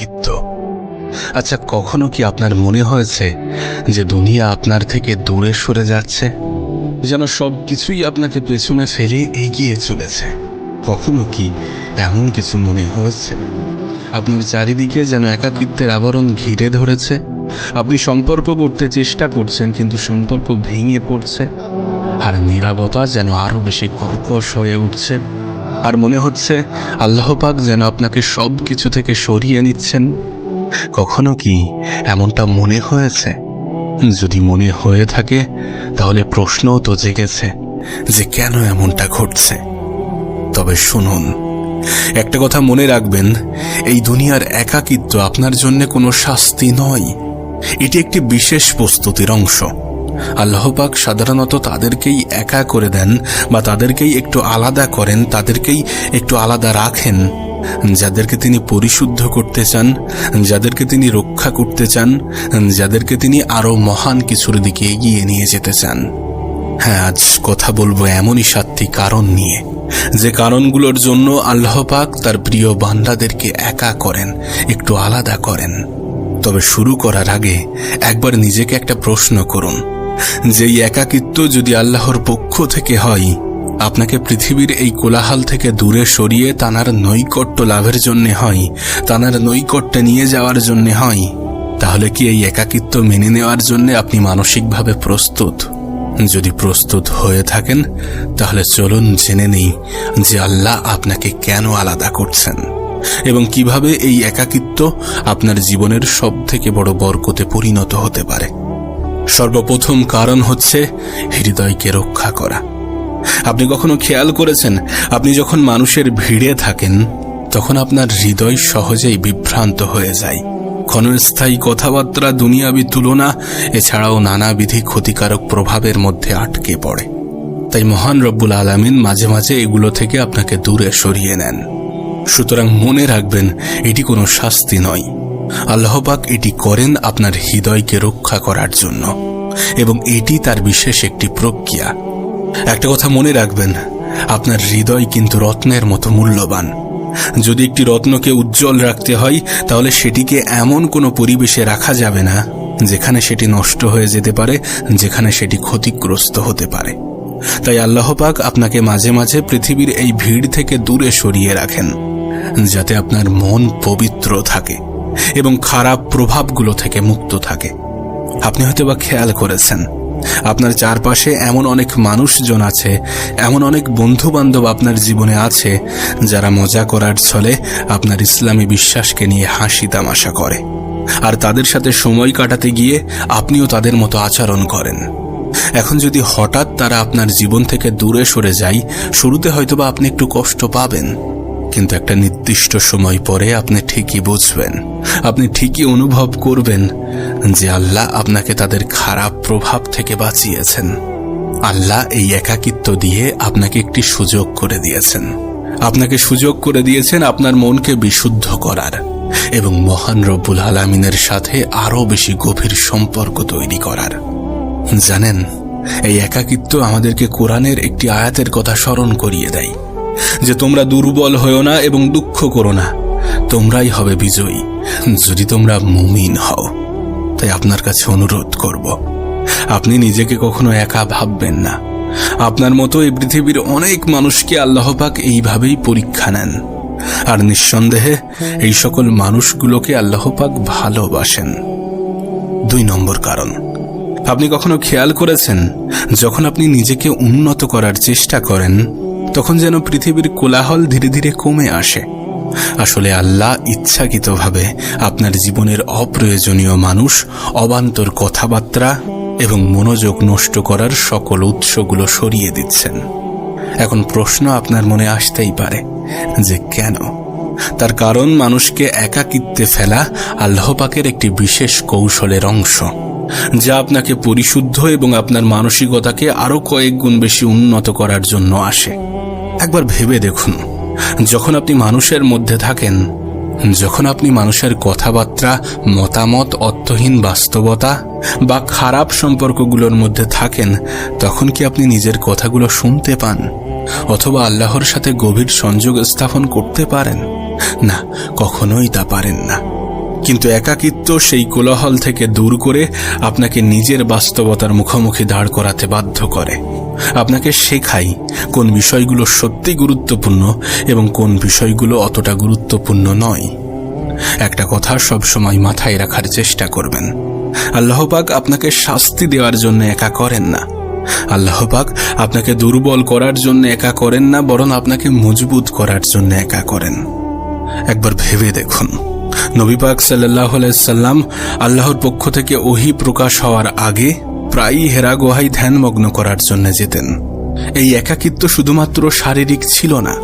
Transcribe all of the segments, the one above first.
একাকিত্ব আচ্ছা কখনো কি আপনার মনে হয়েছে যে দুনিয়া আপনার থেকে দূরে সরে যাচ্ছে? যেন সব কিছুই আপনাকে পেছনে ফেলে এগিয়ে চলেছে। কখনো কি এমন কিছু মনে হয়েছে? আপনার চারিদিকে যেন একাকিত্বের আবরণ ঘিরে ধরেছে। আপনি সম্পর্ক করতে চেষ্টা করছেন, কিন্তু সম্পর্ক ভেঙে পড়ছে। আর নিরাপত্তা যেন আরও বেশি কর্কশ হয়ে উঠছে। আর মনে হচ্ছে আল্লাহ পাক যেন আপনাকে সব কিছু থেকে সরিয়ে নিচ্ছেন। কখনো কি এমনটা মনে হয়েছে? যদি মনে হয়ে থাকে, তাহলে প্রশ্নও তো জেগেছে যে কেন এমনটা ঘটছে। তবে শুনুন, একটা কথা মনে রাখবেন, এই দুনিয়ার একাকিত্ব আপনার জন্য কোনো শাস্তি নয়। এটি একটি বিশেষ প্রস্তুতির অংশ। আল্লাহ পাক সাধারণত তাদেরকেই একা করে দেন বা তাদেরকেই একটু আলাদা করেন, তাদেরকেই একটু আলাদা রাখেন। যাদেরকে তিনি পরিশুদ্ধ করতে চান, যাদেরকে তিনি রক্ষা করতে চান, যাদেরকে তিনি আরও মহান কিছুর দিকে এগিয়ে নিয়ে যেতে চান। হ্যাঁ আজ কথা বলব এমনই সাতটি কারণ নিয়ে। যে কারণগুলোর জন্য আল্লাহ পাক তার প্রিয় বান্দাদেরকে একা করেন, একটু আলাদা করেন। তবে শুরু করার আগে একবার নিজেকে একটা প্রশ্ন করুন। যে একাকিত্ব যদি আল্লাহর পক্ষ থেকে হয়, আপনাকে পৃথিবীর এই কোলাহাল থেকে দূরে সরিয়ে তানার নৈকট্য লাভের জন্য হয়, তানার নৈকট্যে নিয়ে যাওয়ার জন্য হয়, তাহলে কি এই একাকিত্ব মেনে নেওয়ার জন্য আপনি মানসিকভাবে প্রস্তুত? যদি প্রস্তুত হয়ে থাকেন, তাহলে চলুন জেনে নেই যে আল্লাহ আপনাকে কেন আলাদা করছেন এবং কীভাবে এই একাকিত্ব আপনার জীবনের সব থেকে বড় বরকতে পরিণত হতে পারে। সর্বপ্রথম কারণ হচ্ছে হৃদয়কে রক্ষা করা। আপনি কখনো খেয়াল করেছেন, আপনি যখন মানুষের ভিড়ে থাকেন, তখন আপনার হৃদয় সহজেই বিভ্রান্ত হয়ে যায়। ক্ষণস্থায়ী কথাবার্তা, দুনিয়াবি তুলনা, এছাড়াও নানাবিধি ক্ষতিকারক প্রভাবের মধ্যে আটকে পড়ে। তাই মহান রব্বুল আলামিন মাঝে মাঝে এগুলো থেকে আপনাকে দূরে সরিয়ে নেন। সুতরাং মনে রাখবেন, এটি কোনো শাস্তি নয়। আল্লাহপাক এটি করেন আপনার হৃদয়কে রক্ষা করার জন্য এবং এটি তার বিশেষ একটি প্রক্রিয়া। একটা কথা মনে রাখবেন, আপনার হৃদয় কিন্তু রত্নের মতো মূল্যবান। যদি একটি রত্নকে উজ্জ্বল রাখতে হয়, তাহলে সেটিকে এমন কোনো পরিবেশে রাখা যাবে না যেখানে সেটি নষ্ট হয়ে যেতে পারে, যেখানে সেটি ক্ষতিগ্রস্ত হতে পারে। তাই আল্লাহ পাক আপনাকে মাঝে মাঝে পৃথিবীর এই ভিড় থেকে দূরে সরিয়ে রাখেন, যাতে আপনার মন পবিত্র থাকে। এবং খারাপ প্রভাবগুলো থেকে মুক্ত থাকে। আপনি হয়তো বা খেয়াল করেছেন, আপনার চারপাশে এমন অনেক মানুষজন আছে, এমন অনেক বন্ধু বান্ধব আপনার জীবনে আছে, যারা মজা করার ছলে আপনার ইসলামী বিশ্বাসকে নিয়ে হাসি তামাশা করে। আর তাদের সাথে সময় কাটাতে গিয়ে আপনিও তাদের মতো আচরণ করেন। এখন যদি হঠাৎ তারা আপনার জীবন থেকে দূরে সরে যায়, শুরুতে হয়তোবা আপনি একটু কষ্ট পাবেন। কিন্তু একটা নির্দিষ্ট সময় পরে আপনি ঠিকই বুঝবেন। আপনি ঠিকই অনুভব করবেন যে আল্লাহ আপনাকে তাদের খারাপ প্রভাব থেকে বাঁচিয়েছেন। আল্লাহ এই একাকিত্ব দিয়ে আপনাকে একটি সুযোগ করে দিয়েছেন। আপনাকে সুযোগ করে দিয়েছেন আপনার মনকে বিশুদ্ধ করার এবং মহান রব্বুল আলমিনের সাথে আরও বেশি গভীর সম্পর্ক তৈরি করার। জানেন, এই একাকিত্ব আমাদেরকে কোরআনের একটি আয়াতের কথা স্মরণ করিয়ে দেয়। যে তোমরা দুর্বল হও না এবং দুঃখ করো না। তোমরাই হবে বিজয়ী, যদি তোমরা মুমিন হও। তাই আপনার কাছে অনুরোধ করব, আপনি নিজেকে কখনো একা ভাববেন না। আপনার মতো এই পৃথিবীর অনেক মানুষকে আল্লাহপাক এইভাবেই পরীক্ষা নেন। আর নিঃসন্দেহে এই সকল মানুষগুলোকে আল্লাহপাক ভালোবাসেন। দুই নম্বর কারণ, আপনি কখনো খেয়াল করেছেন, যখন আপনি নিজেকে উন্নত করার চেষ্টা করেন তখন যেন পৃথিবীর কোলাহল ধীরে ধীরে কমে আসে। আসলে আল্লাহ ইচ্ছাকৃতভাবে আপনার জীবনের অপ্রয়োজনীয় মানুষ, অবান্তর কথাবার্তা এবং মনোযোগ নষ্ট করার সকল উৎসগুলো সরিয়ে দিচ্ছেন। এখন প্রশ্ন আপনার মনে আসতেই পারে, যে কেন? তার কারণ মানুষকে একাকিত্বে ফেলা আল্লাহ পাকের একটি বিশেষ কৌশলের অংশ। যা আপনাকে পরিশুদ্ধ এবং আপনার মানসিকতাকে আরও কয়েক গুণ বেশি উন্নত করার জন্য আসে। একবার ভেবে দেখুন, যখন আপনি মানুষের মধ্যে থাকেন, যখন আপনি মানুষের কথাবার্তা, মতামত, অর্থহীন বাস্তবতা বা খারাপ সম্পর্কগুলোর মধ্যে থাকেন, তখন কি আপনি নিজের কথাগুলো শুনতে পান অথবা আল্লাহর সাথে গভীর সংযোগ স্থাপন করতে পারেন? না, কখনোই তা পারেন না। কিন্তু একাকিত্ব সেই কোলাহল থেকে দূর করে আপনাকে নিজের বাস্তবতার মুখোমুখি দাঁড় করাতে বাধ্য করে। আপনাকে শেখাই কোন বিষয়গুলো সত্যি গুরুত্বপূর্ণ এবং কোন বিষয়গুলো অতটা গুরুত্বপূর্ণ নয়। একটা কথা সবসময় মাথায় রাখার চেষ্টা করবেন। আল্লাহ পাক আপনাকে শাস্তি দেওয়ার জন্য একা করেন না। আল্লাহ পাক আপনাকে দুর্বল করার জন্য একা করেন না, বরং আপনাকে মজবুত করার জন্য একা করেন। একবার ভেবে দেখুন। নবী পাক সাল্লাহ সাল্লাম আল্লাহর পক্ষ থেকে ওহি প্রকাশ হওয়ার আগে প্রায়ই হেরা গুহায় ধ্যানমগ্ন করার জন্য যেতেন। এই একাকিত্ব শুধুমাত্র শারীরিক ছিল না,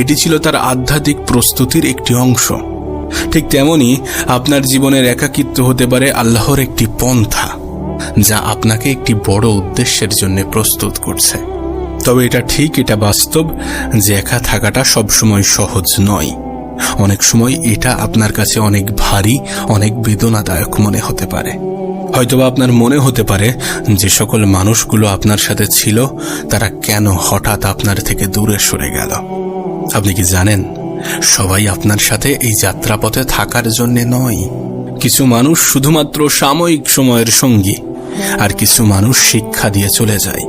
এটি ছিল তার আধ্যাত্মিক প্রস্তুতির একটি অংশ। ঠিক তেমনি আপনার জীবনের একাকিত্ব হতে পারে আল্লাহর একটি পন্থা, যা আপনাকে একটি বড় উদ্দেশ্যের জন্য প্রস্তুত করছে। তবে এটা ঠিক, এটা বাস্তব যে একা থাকাটা সবসময় সহজ নয়। অনেক সময় এটা আপনার কাছে অনেক ভারী, অনেক বেদনাদায়ক মনে হতে পারে। হয়তোবা আপনার মনে হতে পারে যে সকল মানুষগুলো আপনার সাথে ছিল, তারা কেন হঠাৎ আপনার থেকে দূরে সরে গেল? আপনি কি জানেন, সবাই আপনার সাথে এই যাত্রাপথে থাকার জন্যে নয়। কিছু মানুষ শুধুমাত্র সাময়িক সময়ের সঙ্গী, আর কিছু মানুষ শিক্ষা দিয়ে চলে যায়।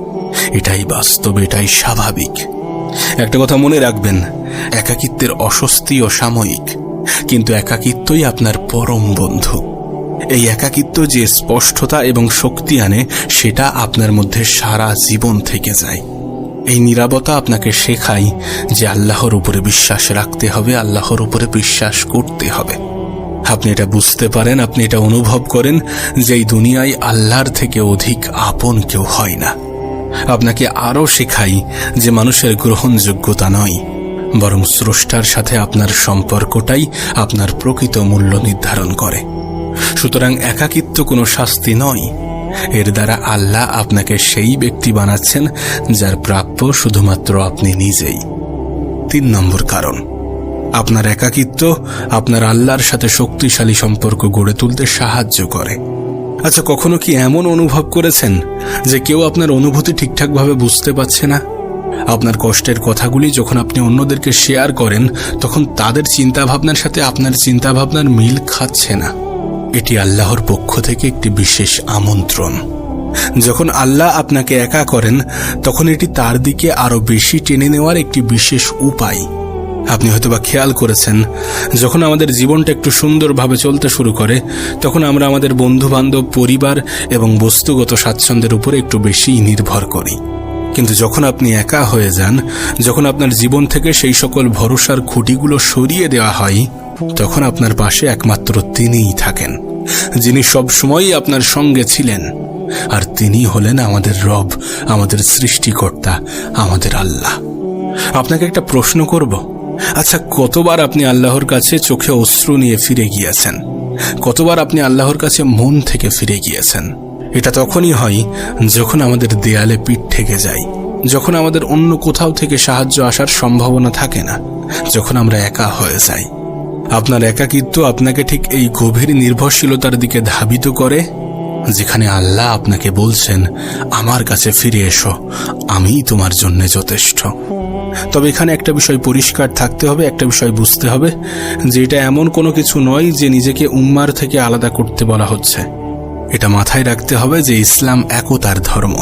এটাই বাস্তব, এটাই স্বাভাবিক। একটা কথা মনে রাখবেন, একাকিত্বের অস্বস্তিও সাময়িক, কিন্তু একাকিত্বই আপনার পরম বন্ধু। এই একাকিত্ব যে স্পষ্টতা এবং শক্তি আনে, সেটা আপনার মধ্যে সারা জীবন থেকে যায়। এই নিরাপত্তা আপনাকে শেখায় যে আল্লাহর উপরে বিশ্বাস রাখতে হবে, আল্লাহর উপরে বিশ্বাস করতে হবে। আপনি এটা বুঝতে পারেন, আপনি এটা অনুভব করেন যে এই দুনিয়ায় আল্লাহর থেকে অধিক আপন কেউ হয় না। আপনাকে আরও শেখাই যে মানুষের গ্রহণযোগ্যতা নয়, বরং স্রষ্টার সাথে আপনার সম্পর্কটাই আপনার প্রকৃত মূল্য নির্ধারণ করে। সুতরাং একাকিত্ব কোনো শাস্তি নয়। এর দ্বারা আল্লাহ আপনাকে সেই ব্যক্তি বানাচ্ছেন যার প্রাপ্য শুধুমাত্র আপনি নিজেই। তিন নম্বর কারণ, আপনার একাকিত্ব আপনার আল্লাহর সাথে শক্তিশালী সম্পর্ক গড়ে তুলতে সাহায্য করে। আচ্ছা কখনো কি এমন অনুভব করেছেন যে কেউ আপনার অনুভূতি ঠিকঠাকভাবে বুঝতে পারছে না? আপনার কষ্টের কথাগুলি যখন আপনি অন্যদেরকে শেয়ার করেন, তখন তাদের চিন্তাভাবনার সাথে আপনার চিন্তাভাবনার মিল খাচ্ছে না। এটি আল্লাহর পক্ষ থেকে একটি বিশেষ আমন্ত্রণ। যখন আল্লাহ আপনাকে একা করেন, তখন এটি তার দিকে আরও বেশি টেনে নেওয়ার একটি বিশেষ উপায়। আপনি হয়তোবা খেয়াল করেছেন, যখন আমাদের জীবনটা একটু সুন্দরভাবে চলতে শুরু করে, তখন আমরা আমাদের বন্ধু বান্ধব পরিবার এবং বস্তুগত স্বাচ্ছন্দ্যের উপরে একটু বেশি নির্ভর করি। কিন্তু যখন আপনি একা হয়ে যান, যখন আপনার জীবন থেকে সেই সকল ভরসার খুঁটিগুলো সরিয়ে দেওয়া হয়, তখন আপনার পাশে একমাত্র তিনিই থাকেন, যিনি সবসময়ই আপনার সঙ্গে ছিলেন। আর তিনি হলেন আমাদের রব, আমাদের সৃষ্টিকর্তা, আমাদের আল্লাহ। আপনাকে একটা প্রশ্ন করব? আচ্ছা কতবার আপনি আল্লাহর কাছে চোখে অশ্রু নিয়ে ফিরে গিয়েছেন? কতবার আপনি আল্লাহর কাছে মন থেকে ফিরে গিয়েছেন? এটা তখনই হয় যখন আমাদের দেয়ালে পিঠ ঠেকে যায়, যখন আমাদের অন্য কোথাও থেকে সাহায্য আসার সম্ভাবনা থাকে না, যখন আমরা একা হয়ে যাই। আপনার একাকিত্ব আপনাকে ঠিক এই গভীর নির্ভরশীলতার দিকে ধাবিত করে যেখানে আল্লাহ আপনাকে বলছেন, আমার কাছে ফিরে এসো আমিই তোমার জন্য যথেষ্ট। তবে এখানে একটা বিষয় পরিষ্কার থাকতে হবে, একটা বিষয় বুঝতে হবে, যে এটা এমন কোনো কিছু নয় যে নিজেকে উম্মার থেকে আলাদা করতে বলা হচ্ছে। এটা মাথায় রাখতে হবে যে ইসলাম একতার ধর্ম,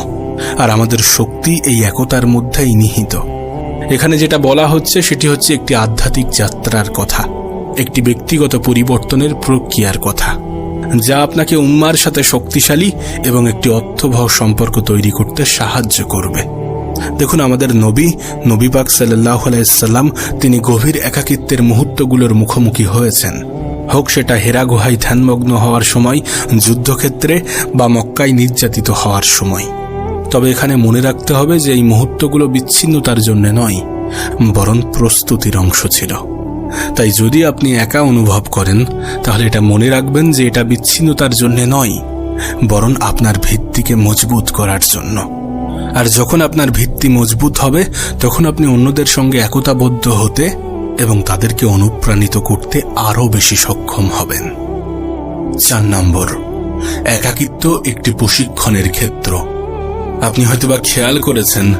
আর আমাদের শক্তি এই একতার মধ্যেই নিহিত। এখানে যেটা বলা হচ্ছে, সেটি হচ্ছে একটি আধ্যাত্মিক যাত্রার কথা, একটি ব্যক্তিগত পরিবর্তনের প্রক্রিয়ার কথা। যা আপনাকে উম্মার সাথে শক্তিশালী এবং একটি অর্থবহ সম্পর্ক তৈরি করতে সাহায্য করবে। দেখুন, আমাদের নবী নবী পাক সাল্লাহ আলাইসাল্লাম তিনি গভীর একাকিত্বের মুহূর্তগুলোর মুখোমুখি হয়েছেন। হোক সেটা হেরা গুহায় ধ্যানমগ্ন হওয়ার সময়, যুদ্ধক্ষেত্রে বা মক্কায় নির্যাতিত হওয়ার সময়। তবে এখানে মনে রাখতে হবে যে এই মুহূর্তগুলো বিচ্ছিন্নতার জন্য নয়, বরং প্রস্তুতির অংশ ছিল। তাই যদি আপনি একা অনুভব করেন, তাহলে এটা মনে রাখবেন যে এটা বিচ্ছিন্নতার জন্য নয়, বরং আপনার ভিত্তিকে মজবুত করার জন্য। আর যখন আপনার ভিত্তি মজবুত হবে, তখন আপনি অন্যদের সঙ্গে একতাবদ্ধ হতে এবং তাদেরকে অনুপ্রাণিত করতে আরও বেশি সক্ষম হবেন। চার নম্বর, একাকিত্ব একটি প্রশিক্ষণের ক্ষেত্র। আপনি হয়তোবা খেয়াল করেছেন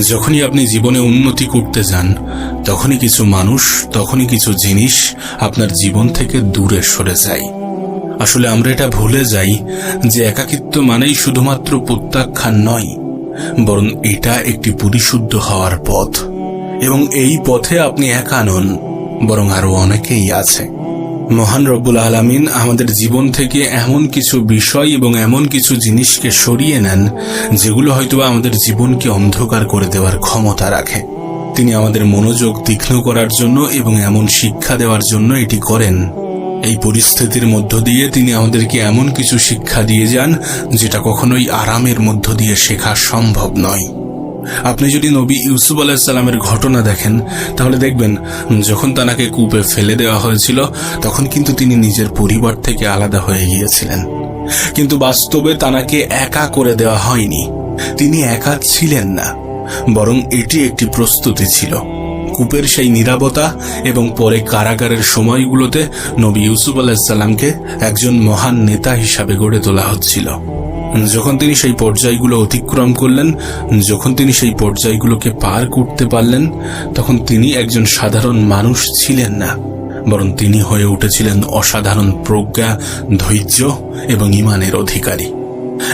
যখনই আপনি জীবনে উন্নতি করতে যান, তখনই কিছু মানুষ, তখনই কিছু জিনিস আপনার জীবন থেকে দূরে সরে যায়। আসলে আমরা এটা ভুলে যাই যে একাকিত্ব মানেই শুধুমাত্র প্রত্যাখ্যান নয়, বরং এটা একটি পরিশুদ্ধ হওয়ার পথ। এবং এই পথে আপনি একা নন, বরং আরও অনেকেই আছে। মহান রব্বুল আলামিন আমাদের জীবন থেকে এমন কিছু বিষয় এবং এমন কিছু জিনিসকে সরিয়ে নেন, যেগুলো হয়তো আমাদের জীবনকে অন্ধকার করে দেওয়ার ক্ষমতা রাখে। তিনি আমাদের মনোযোগ তীক্ষ্ণ করার জন্য এবং এমন শিক্ষা দেওয়ার জন্য এটি করেন। এই পরিস্থিতির মধ্য দিয়ে তিনি আমাদেরকে এমন কিছু শিক্ষা দিয়ে যান, যেটা কখনোই আরামের মধ্য দিয়ে শেখা সম্ভব নয়। আপনি যদি নবী ইউসুফ আলাহিসাল্লামের ঘটনা দেখেন, তাহলে দেখবেন, যখন তানাকে কূপে ফেলে দেওয়া হয়েছিল, তখন কিন্তু তিনি নিজের পরিবার থেকে আলাদা হয়ে গিয়েছিলেন। কিন্তু বাস্তবে তানাকে একা করে দেওয়া হয়নি। তিনি একা ছিলেন না, বরং এটি একটি প্রস্তুতি ছিল। কূপের সেই নিরাপত্তা এবং পরে কারাগারের সময়গুলোতে নবী ইউসুফ আলাহিসাল্লামকে একজন মহান নেতা হিসাবে গড়ে তোলা হচ্ছিল। যখন তিনি সেই পর্যায়গুলো অতিক্রম করলেন, যখন তিনি সেই পর্যায়গুলোকে পার করতে পারলেন, তখন তিনি একজন সাধারণ মানুষ ছিলেন না, বরং তিনি হয়ে উঠেছিলেন অসাধারণ প্রজ্ঞা, ধৈর্য এবং ইমানের অধিকারী।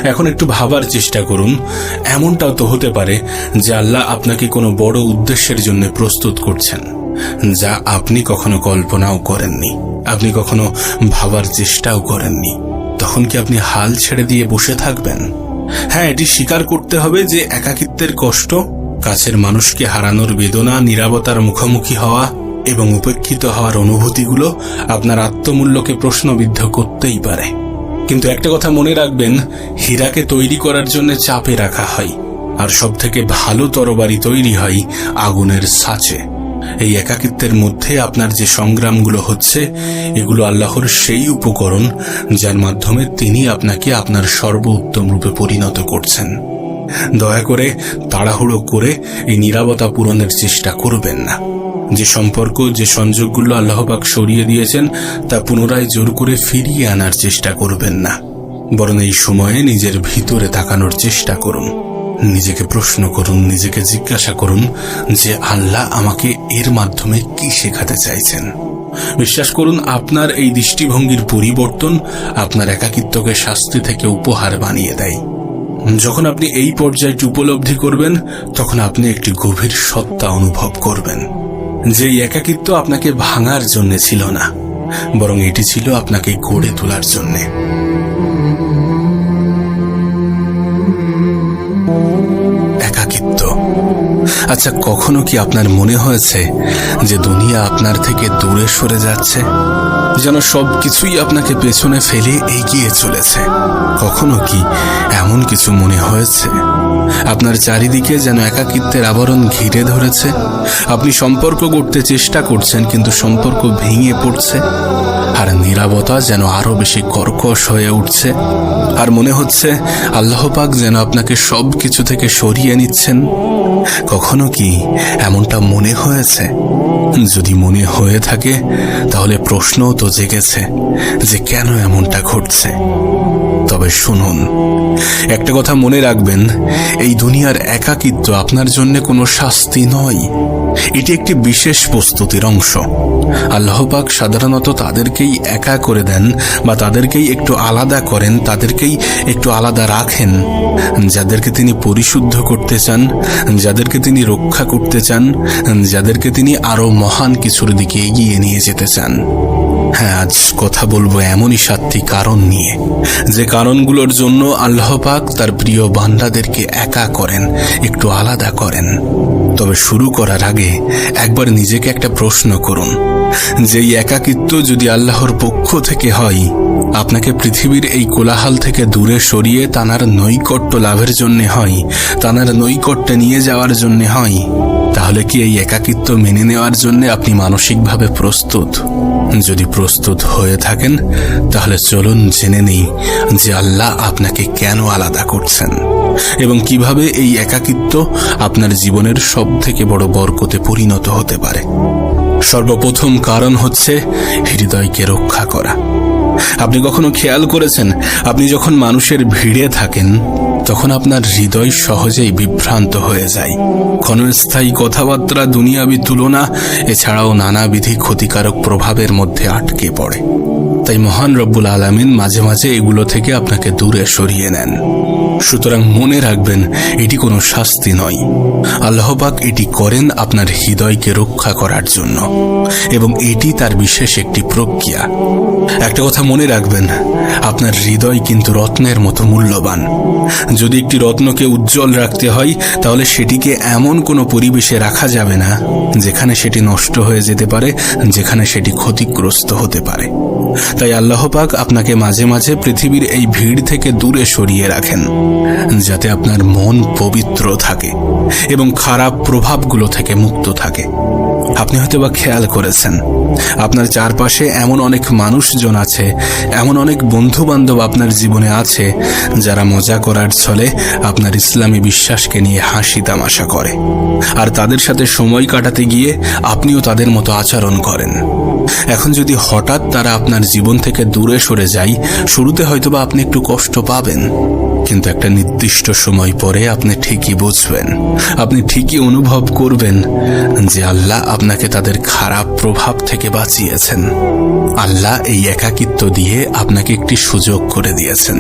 এখন একটু ভাবার চেষ্টা করুন, এমনটাও তো হতে পারে যে আল্লাহ আপনাকে কোনো বড় উদ্দেশ্যের জন্য প্রস্তুত করছেন, যা আপনি কখনো কল্পনাও করেননি, আপনি কখনো ভাবার চেষ্টাও করেননি। তখন কি আপনি হাল ছেড়ে দিয়ে বসে থাকবেন? হ্যাঁ এটি স্বীকার করতে হবে যে একাকিত্বের কষ্ট, কাছের মানুষকে হারানোর বেদনা নিরাপত্তার মুখোমুখি হওয়া এবং উপেক্ষিত হওয়ার অনুভূতিগুলো আপনার আত্মমূল্যকে প্রশ্নবিদ্ধ করতেই পারে। কিন্তু একটা কথা মনে রাখবেন, হীরাকে তৈরি করার জন্য চাপে রাখা হয়, আর সব থেকে ভালো তরবারি তৈরি হয় আগুনের সাচে। এই একাকিত্বের মধ্যে আপনার যে সংগ্রামগুলো হচ্ছে, এগুলো আল্লাহর সেই উপকরণ যার মাধ্যমে তিনি আপনাকে আপনার সর্বোত্তম রূপে পরিণত করছেন। দয়া করে তাড়াহুড়ো করে এই নিরাপত্তা পূরণের চেষ্টা করবেন না। যে সম্পর্ক, যে সংযোগগুলো আল্লাহবাক সরিয়ে দিয়েছেন, তা পুনরায় জোর করে ফিরিয়ে আনার চেষ্টা করবেন না। বরং এই সময়ে নিজের ভিতরে তাকানোর চেষ্টা করুন। নিজেকে প্রশ্ন করুন, নিজেকে জিজ্ঞাসা করুন যে আল্লাহ আমাকে এর মাধ্যমে কি শেখাতে চাইছেন। বিশ্বাস করুন, আপনার এই দৃষ্টিভঙ্গির পরিবর্তন আপনার একাকিত্বকে শাস্তি থেকে উপহার বানিয়ে দেয়। যখন আপনি এই পর্যায়টি উপলব্ধি করবেন, তখন আপনি একটি গভীর সত্তা অনুভব করবেন। যে একাকিত্ব আপনাকে ভাঙার জন্য ছিল না, বরং এটি ছিল আপনাকে গড়ে তোলার জন্যে। আচ্ছা কখনো কি আপনার মনে হয়েছে যে দুনিয়া আপনার থেকে দূরে সরে যাচ্ছে? যেন সবকিছুই আপনাকে পেছনে ফেলে এগিয়ে চলেছে। কখনো কি এমন কিছু মনে হয়েছে? আপনার চারিদিকে যেন একাকিত্বের আবরণ ঘিরে ধরেছে। আপনি সম্পর্ক করতে চেষ্টা করছেন, কিন্তু সম্পর্ক ভেঙে পড়ছে। আর নিরাপত্তা যেন আরও বেশি কর্কশ হয়ে উঠছে। আর মনে হচ্ছে আল্লাহ পাক যেন আপনাকে সব কিছু থেকে সরিয়ে নিচ্ছেন। কখনো কি এমনটা মনে হয়েছে? যদি মনে হয়ে থাকে, তাহলে প্রশ্নও তো জেগেছে যে কেন এমনটা ঘটছে। তবে শুনুন? একটা কথা মনে রাখবেন, এই দুনিয়ার একাকিত্ব আপনার জন্য কোনো শাস্তি নয়। এটি একটি বিশেষ প্রস্তুতির অংশ। আল্লাহপাক সাধারণত তাদেরকেই একা করে দেন বা তাদেরকেই একটু আলাদা করেন, তাদেরকেই একটু আলাদা রাখেন। যাদেরকে তিনি পরিশুদ্ধ করতে চান, যাদেরকে তিনি রক্ষা করতে চান, যাদেরকে তিনি আরও মহান কিছুর দিকে এগিয়ে নিয়ে যেতে চান। হ্যাঁ আজ কথা বলব এমনই সাতটি কারণ নিয়ে। যে কারণগুলোর জন্য আল্লাহ পাক তার প্রিয় বান্দাদেরকে একা করেন, একটু আলাদা করেন। তবে শুরু করার আগে একবার নিজেকে একটা প্রশ্ন করুন। যে এই একাকিত্ব যদি আল্লাহর পক্ষ থেকে হয়, আপনাকে পৃথিবীর এই কোলাহাল থেকে দূরে সরিয়ে তানার নৈকট্য লাভের জন্য হয় তানার নৈকট্যে নিয়ে যাওয়ার জন্য হয়, তাহলে কি এই একাকিত্ব মেনে নেওয়ার জন্য আপনি মানসিকভাবে প্রস্তুত? যদি প্রস্তুত হয়ে থাকেন, তাহলে চলুন জেনে নেই যে আল্লাহ আপনাকে কেন আলাদা করছেন এবং কীভাবে এই একাকিত্ব আপনার জীবনের সব থেকে বড় বরকতে পরিণত হতে পারে। সর্বপ্রথম কারণ হচ্ছে হৃদয়কে রক্ষা করা। আপনি কখনো খেয়াল করেছেন, আপনি যখন মানুষের ভিড়ে থাকেন তখন আপনার হৃদয় সহজেই বিভ্রান্ত হয়ে যায়। ক্ষণস্থায়ী কথাবার্তা, দুনিয়াবি তুলনা, এছাড়াও নানাবিধি ক্ষতিকারক প্রভাবের মধ্যে আটকে পড়ে। তাই মহান রব্বুল আলমিন মাঝে মাঝে এগুলো থেকে আপনাকে দূরে সরিয়ে নেন। সুতরাং মনে রাখবেন, এটি কোনো শাস্তি নয়। আল্লাহবাক এটি করেন আপনার হৃদয়কে রক্ষা করার জন্য, এবং এটি তার বিশেষ একটি প্রক্রিয়া। একটা কথা মনে রাখবেন, আপনার হৃদয় কিন্তু রত্নের মতো মূল্যবান। যদি একটি রত্নকে উজ্জ্বল রাখতে হয়, তাহলে সেটিকে এমন কোনো পরিবেশে রাখা যাবে না, যেখানে সেটি নষ্ট হয়ে যেতে পারে, যেখানে সেটি ক্ষতিগ্রস্ত হতে পারে। তাই আল্লাহ পাক আপনাকে মাঝে মাঝে পৃথিবীর এই ভিড় থেকে দূরে সরিয়ে রাখেন। যাতে আপনার মন পবিত্র থাকে এবং খারাপ প্রভাবগুলো থেকে মুক্ত থাকে। আপনি হয়তো বা খেয়াল করেছেন, আপনার চারপাশে এমন অনেক মানুষজন আছে, এমন অনেক বন্ধু বান্ধব আপনার জীবনে আছে, যারা মজা করার ছলে আপনার ইসলামী বিশ্বাসকে নিয়ে হাসি তামাশা করে। আর তাদের সাথে সময় কাটাতে গিয়ে আপনিও তাদের মতো আচরণ করেন। এখন যদি হঠাৎ তারা আপনার জীবন থেকে দূরে সরে যায়, শুরুতে হয়তোবা আপনি একটু কষ্ট পাবেন। কিন্তু একটা নির্দিষ্ট সময় পরে আপনি ঠিকই বুঝবেন। আপনি ঠিকই অনুভব করবেন যে আল্লাহ আপনাকে তাদের খারাপ প্রভাব থেকে বাঁচিয়েছেন। আল্লাহ এই একাকিত্ব দিয়ে আপনাকে একটি সুযোগ করে দিয়েছেন।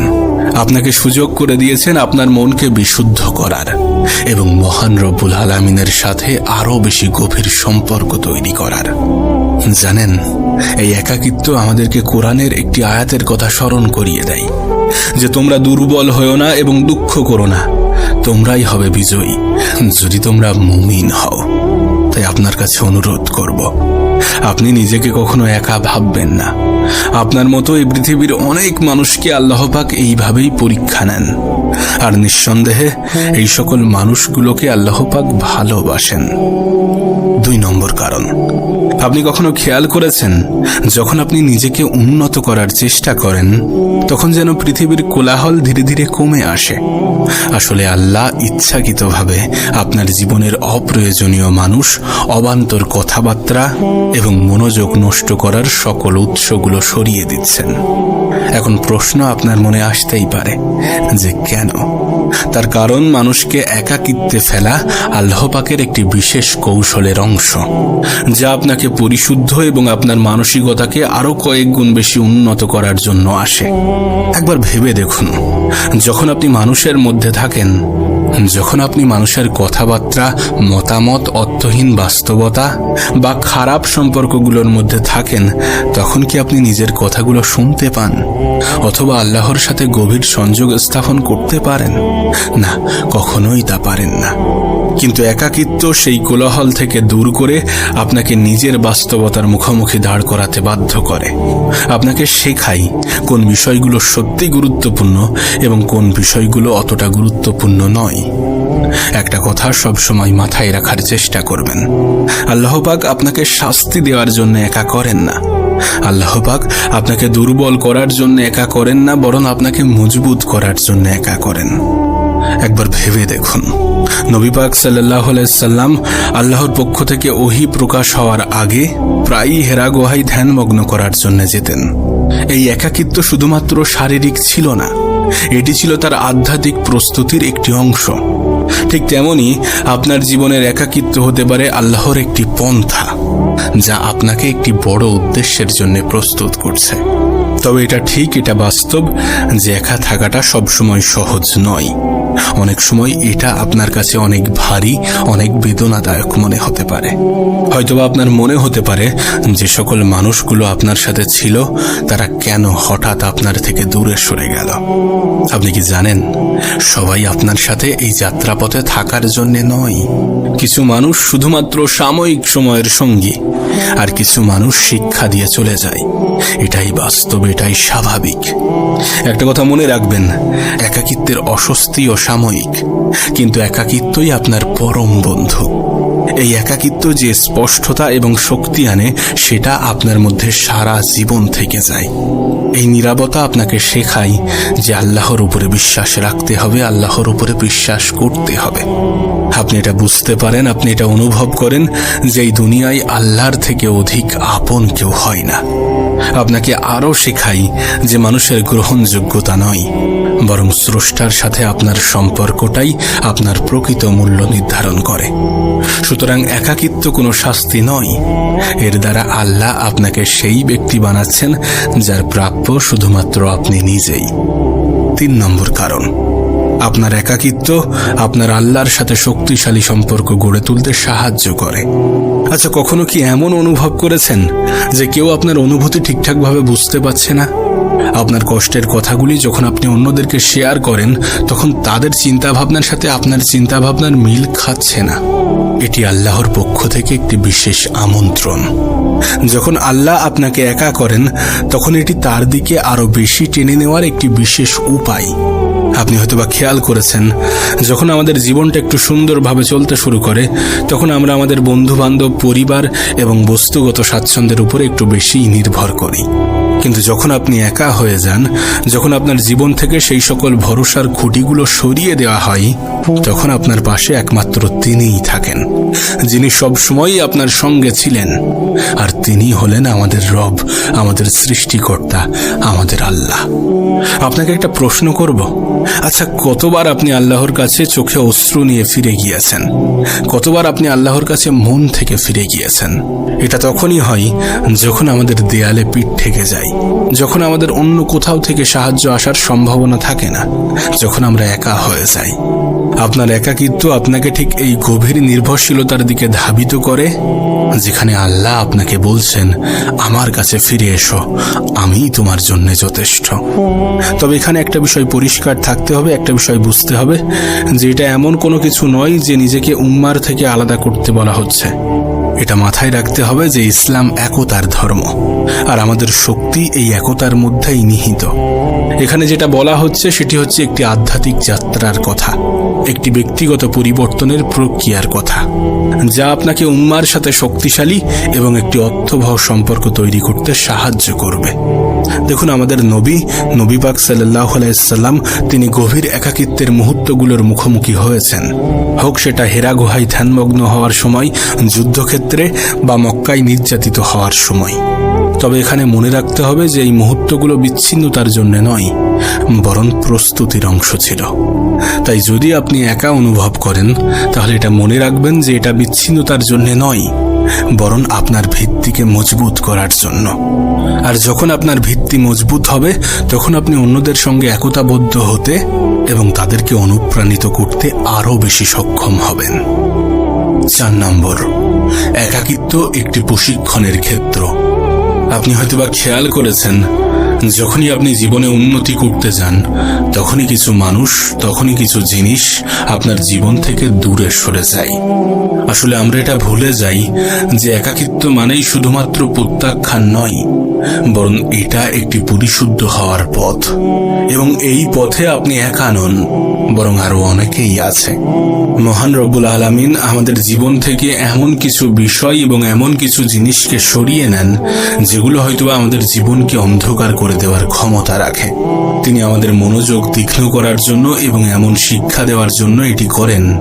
আপনাকে সুযোগ করে দিয়েছেন আপনার মনকে বিশুদ্ধ করার এবং মহান রব্বুল আলমিনের সাথে আরও বেশি গভীর সম্পর্ক তৈরি করার। জানেন, এই একাকিত্ব আমাদেরকে কোরআনের একটি আয়াতের কথা স্মরণ করিয়ে দেয়। যে তোমরা দুর্বল হও না এবং দুঃখ করো না। তোমরাই হবে বিজয়ী, যদি তোমরা মুমিন হও। তাই আপনার কাছে অনুরোধ করব, আপনি নিজেকে কখনো একা ভাববেন না। আপনার মতো এই পৃথিবীর অনেক মানুষকে আল্লাহ পাক এইভাবেই পরীক্ষা নেন। আর নিঃসন্দেহে এই সকল মানুষগুলোকে আল্লাহ পাক ভালোবাসেন। দুই নম্বর কারণ আপনি কখনো খেয়াল করেছেন, যখন আপনি নিজেকে উন্নত করার চেষ্টা করেন, তখন যেন পৃথিবীর কোলাহল ধীরে ধীরে কমে আসে? আসলে আল্লাহ ইচ্ছাকৃতভাবে আপনার জীবনের অপ্রয়োজনীয় মানুষ, অবান্তর কথাবার্তা এবং মনোযোগ নষ্ট করার সকল উৎসগুলো সরিয়ে দিচ্ছেন। এখন প্রশ্ন আপনার মনে আসতেই পারে যে কেন? তার কারণ মানুষকে একাকিত্বে ফেলা আল্লাহপাকের একটি বিশেষ কৌশলের অংশ, যা আপনাকে পরিশুদ্ধ এবং আপনার মানসিকতাকে আরও কয়েক গুণ বেশি উন্নত করার জন্য আসে। একবার ভেবে দেখুন, যখন আপনি মানুষের মধ্যে থাকেন যখন আপনি মানুষের কথাবার্তা, মতামত, অর্থহীন বাস্তবতা বা খারাপ সম্পর্কগুলোর মধ্যে থাকেন, তখন কি আপনি নিজের কথাগুলো শুনতে পান? অথবা আল্লাহর সাথে গভীর সংযোগ স্থাপন করতে পারেন? না, কখনোই তা পারেন না। কিন্তু একাকিত্ব সেই কোলাহল থেকে দূর করে আপনাকে নিজের বাস্তবতার মুখোমুখি দাঁড় করাতে বাধ্য করে। আপনাকে শেখাই কোন বিষয়গুলো সত্যি গুরুত্বপূর্ণ এবং কোন বিষয়গুলো অতটা গুরুত্বপূর্ণ নয়। একটা কথা সবসময় মাথায় রাখার চেষ্টা করবেন। আল্লাহ পাক আপনাকে শাস্তি দেওয়ার জন্য একা করেন না। আল্লাহ পাক আপনাকে দুর্বল করার জন্য একা করেন না, বরং আপনাকে মজবুত করার জন্য একা করেন। একবার ভেবে দেখুন। নবী পাক সাল্লাহ সাল্লাম আল্লাহর পক্ষ থেকে ওহি প্রকাশ হওয়ার আগে প্রায়ই হেরা ধ্যানমগ্ন করার জন্য যেতেন। এই একাকিত্ব শুধুমাত্র শারীরিক ছিল না, এটি ছিল তার আধ্যাত্মিক প্রস্তুতির একটি অংশ। ঠিক তেমনি আপনার জীবনের একাকিত্ব হতে পারে আল্লাহর একটি পন্থা, যা আপনাকে একটি বড় উদ্দেশ্যের জন্য প্রস্তুত করছে। তবে এটা ঠিক, এটা বাস্তব যে একা থাকাটা সবসময় সহজ নয়। অনেক সময় এটা আপনার কাছে অনেক ভারী, অনেক বেদনাদায়ক মনে হতে পারে। হয়তোবা আপনার মনে হতে পারে যে সকল মানুষগুলো আপনার সাথে ছিল, তারা কেন হঠাৎ আপনার থেকে দূরে সরে গেল? আপনি কি জানেন, সবাই আপনার সাথে এই যাত্রাপথে থাকার জন্য নয়। কিছু মানুষ শুধুমাত্র সাময়িক সময়ের সঙ্গী, আর কিছু মানুষ শিক্ষা দিয়ে চলে যায়। এটাই বাস্তব, এটাই স্বাভাবিক। একটা কথা মনে রাখবেন, একাকিত্বের অস্বস্তিও সাময়িক, কিন্তু একাকিত্বই আপনার পরম বন্ধু। এই একাকিত্ব যে স্পষ্টতা এবং শক্তি আনে, সেটা আপনার মধ্যে সারা জীবন থেকে যায়। এই নিরাপত্তা আপনাকে শেখায় যে আল্লাহর উপরে বিশ্বাস রাখতে হবে, আল্লাহর উপরে বিশ্বাস করতে হবে। আপনি এটা বুঝতে পারেন, আপনি এটা অনুভব করেন যে এই দুনিয়ায় আল্লাহর থেকে অধিক আপন কেউ হয় না। আপনাকে আরও শেখাই যে মানুষের গ্রহণযোগ্যতা নয় বরং স্রষ্টার সাথে আপনার সম্পর্কটাই আপনার প্রকৃত মূল্য নির্ধারণ করে। সুতরাং একাকিত্ব কোনো শাস্তি নয়। এর দ্বারা আল্লাহ আপনাকে সেই ব্যক্তি বানাচ্ছেন যার প্রাপ্য শুধুমাত্র আপনি নিজেই। তিন নম্বর কারণ, আপনার একাকিত্ব আপনার আল্লাহর সাথে শক্তিশালী সম্পর্ক গড়ে তুলতে সাহায্য করে। আচ্ছা কখনো কি এমন অনুভব করেছেন যে কেউ আপনার অনুভূতি ঠিকঠাকভাবে বুঝতে পারছে না? আপনার কষ্টের কথাগুলি যখন আপনি অন্যদেরকে শেয়ার করেন, তখন তাদের চিন্তা ভাবনার সাথে আপনার চিন্তা ভাবনার মিল খাচ্ছে না। এটি আল্লাহর পক্ষ থেকে একটি বিশেষ আমন্ত্রণ। যখন আল্লাহ আপনাকে একা করেন, তখন এটি তার দিকে আরও বেশি টেনে নেওয়ার একটি বিশেষ উপায়। আপনি হয়তোবা খেয়াল করেছেন, যখন আমাদের জীবনটা একটু সুন্দরভাবে চলতে শুরু করে, তখন আমরা আমাদের বন্ধু বান্ধব পরিবার এবং বস্তুগত স্বাচ্ছন্দ্যের উপরে একটু বেশি নির্ভর করি। কিন্তু যখন আপনি একা হয়ে যান যখন আপনার জীবন থেকে সেই সকল ভরসার খুঁটিগুলো সরিয়ে দেওয়া হয় তখন আপনার পাশে একমাত্র তিনিই থাকেন। যিনি সবসময়ই আপনার সঙ্গে ছিলেন। আর তিনি হলেন আমাদের রব, আমাদের সৃষ্টিকর্তা, আমাদের আল্লাহ। আপনাকে একটা প্রশ্ন করব। আচ্ছা কতবার আপনি আল্লাহর কাছে চোখে অশ্রু নিয়ে ফিরে গিয়েছেন? কতবার আপনি আল্লাহর কাছে মন থেকে ফিরে গিয়েছেন? এটা তখনই হয় যখন আমাদের দেয়ালে পিঠ থেকে যায়, যখন আমাদের অন্য কোথাও থেকে সাহায্য আসার সম্ভাবনা থাকে না, যখন আমরা একা হয়ে যাই। আপনার একাকিত্ব আপনাকে ঠিক এই গভীর নির্ভরশীলতার দিকে ধাবিত করে, যেখানে আল্লাহ আপনাকে বলছেন, আমার কাছে ফিরে এসো, আমি তোমার জন্য যথেষ্ট। তবে এখানে একটা বিষয় পরিষ্কার থাকতে হবে, একটা বিষয় বুঝতে হবে, যে এটা এমন কোনো কিছু নয় যে নিজেকে উম্মার থেকে আলাদা করতে বলা হচ্ছে। এটা মাথায় রাখতে হবে যে ইসলাম একতার ধর্ম, আর আমাদের শক্তি এই একতার মধ্যেই নিহিত। এখানে যেটা বলা হচ্ছে সেটি হচ্ছে একটি আধ্যাত্মিক যাত্রার কথা, একটি ব্যক্তিগত পরিবর্তনের প্রক্রিয়ার কথা, যা আপনাকে উম্মার সাথে শক্তিশালী এবং একটি অর্থবহ সম্পর্ক তৈরি করতে সাহায্য করবে। দেখুন, আমাদের নবী নবী পাক সাল্লাহ আলাইসাল্লাম তিনি গভীর একাকিত্বের মুহূর্তগুলোর মুখোমুখি হয়েছেন। হোক সেটা হেরা গুহায় ধ্যানমগ্ন হওয়ার সময়, যুদ্ধক্ষেত্রে বা মক্কায় নির্যাতিত হওয়ার সময়। তবে এখানে মনে রাখতে হবে যে এই মুহূর্তগুলো বিচ্ছিন্নতার জন্য নয়, বরং প্রস্তুতির অংশ ছিল। তাই যদি আপনি একা অনুভব করেন, তাহলে এটা মনে রাখবেন যে এটা বিচ্ছিন্নতার জন্য নয় বরং আপনার ভিত্তিকে মজবুত করার জন্য। আর যখন আপনার ভিত্তি মজবুত হবে, তখন আপনি অন্যদের সঙ্গে একতাবদ্ধ হতে এবং তাদেরকে অনুপ্রাণিত করতে আরও বেশি সক্ষম হবেন। চার নম্বর, একাকিত্ব একটি প্রশিক্ষণের ক্ষেত্র। আপনি হয়তোবা খেয়াল করেছেন, যখনই আপনি জীবনে উন্নতি করতে যান, তখনই কিছু মানুষ, তখনই কিছু জিনিস আপনার জীবন থেকে দূরে সরে যায়। আসলে আমরা এটা ভুলে যাই যে একাকিত্ব মানেই শুধুমাত্র প্রত্যাখ্যান নয়। বরং এটা একটি পরিশুদ্ধ হওয়ার পথ। এবং এই পথে আপনি একা নন, বরং আরও অনেকেই আছে। মহান রব্বুল আলামিন আমাদের জীবন থেকে এমন কিছু বিষয় এবং এমন কিছু জিনিসকে সরিয়ে নেন, যেগুলো হয়তো আমাদের জীবনকে অন্ধকার করে দেওয়ার ক্ষমতা রাখে। তিনি আমাদের মনোযোগ তীক্ষ্ণ করার জন্য এবং এমন শিক্ষা দেওয়ার জন্য এটি করেন।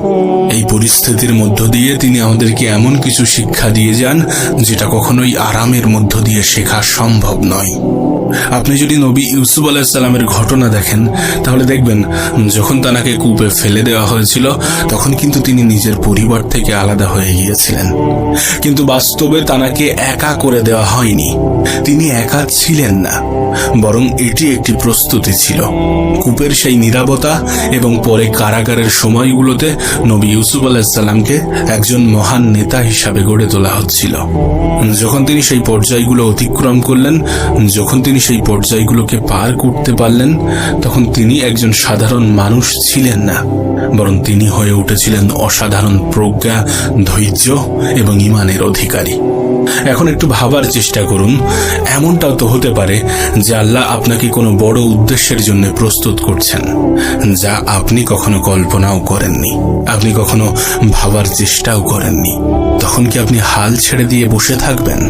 এই পরিস্থিতির মধ্য দিয়ে তিনি আমাদেরকে এমন কিছু শিক্ষা দিয়ে যান, যেটা কখনোই আরামের মধ্য দিয়ে শেখা সম্ভব নয়। আপনি যদি নবী ইউসুফ আলাহিসাল্লামের ঘটনা দেখেন, তাহলে দেখবেন, যখন তানাকে কূপে ফেলে দেওয়া হয়েছিল, তখন কিন্তু তিনি নিজের পরিবার থেকে আলাদা হয়ে গিয়েছিলেন। কিন্তু বাস্তবে তানাকে একা করে দেওয়া হয়নি। তিনি একা ছিলেন না, বরং এটি একটি প্রস্তুতি ছিল। কূপের সেই নিরাপত্তা এবং পরে কারাগারের সময়গুলোতে নবী ইউসুফ আলাহ আলাহিসাল্লামকে একজন মহান নেতা হিসাবে গড়ে তোলা হচ্ছিল। যখন তিনি সেই পর্যায়গুলো অতিক্রম করলেন, যখন তিনি সেই পর্যায়গুলোকে পার করতে পারলেন, তখন তিনি একজন সাধারণ মানুষ ছিলেন না, বরং তিনি হয়ে উঠেছিলেন অসাধারণ প্রজ্ঞা, ধৈর্য এবং ইমানের অধিকারী। এখন একটু ভাবার চেষ্টা করুন, এমনটাও তো হতে পারে যে আল্লাহ আপনাকে কোনো বড় উদ্দেশ্যের জন্য প্রস্তুত করছেন, যা আপনি কখনো কল্পনাও করেননি, আপনি কখনো ভাবার চেষ্টাও করেননি। তখন কি আপনি হাল ছেড়ে দিয়ে বসে থাকবেন?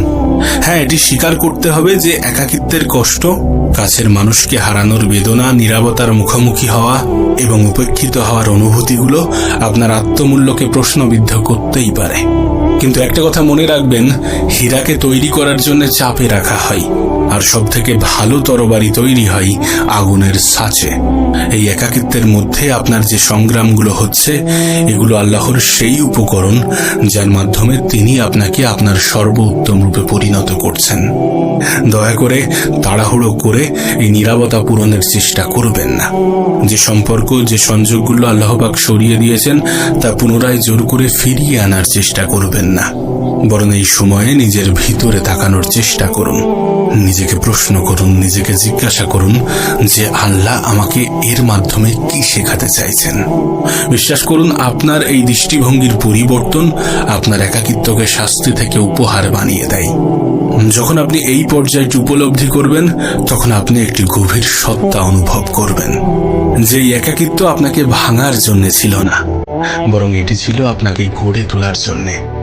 হ্যাঁ এটি স্বীকার করতে হবে যে একাকিত্বের কষ্ট, কাছের মানুষকে হারানোর বেদনা নিরাপতার মুখোমুখি হওয়া এবং উপেক্ষিত হওয়ার অনুভূতিগুলো আপনার আত্মমূল্যকে প্রশ্নবিদ্ধ করতেই পারে। কিন্তু একটা কথা মনে রাখবেন, হীরাকে তৈরি করার জন্য চাপে রাখা হয়, আর সব থেকে ভালো তরবারি তৈরি হয় আগুনের সাঁচে। এই একাকিত্বের মধ্যে আপনার যে সংগ্রামগুলো হচ্ছে, এগুলো আল্লাহর সেই উপকরণ যার মাধ্যমে তিনি আপনাকে আপনার সর্বোত্তম রূপে পরিণত করছেন। দয়া করে তাড়াহুড়ো করে এই নিরাপত্তা পূরণের চেষ্টা করবেন না। যে সম্পর্ক, যে সংযোগগুলো আল্লাহবাক সরিয়ে দিয়েছেন, তা পুনরায় জোর করে ফিরিয়ে আনার চেষ্টা করবেন। না। বরং এই সময়ে নিজের ভিতরে তাকানোর চেষ্টা করুন। নিজেকে প্রশ্ন করুন, নিজেকে জিজ্ঞাসা করুন যে আল্লাহ আমাকে এর মাধ্যমে কি শেখাতে চাইছেন। বিশ্বাস করুন, আপনার এই দৃষ্টিভঙ্গির পরিবর্তন আপনার একাকিত্বকে শাস্তি থেকে উপহার বানিয়ে দেয়। যখন আপনি এই পর্যায়টি উপলব্ধি করবেন, তখন আপনি একটি গভীর সত্তা অনুভব করবেন। যে একাকিত্ব আপনাকে ভাঙার জন্য ছিল না, বরং এটি ছিল আপনাকে গড়ে তোলার জন্যে।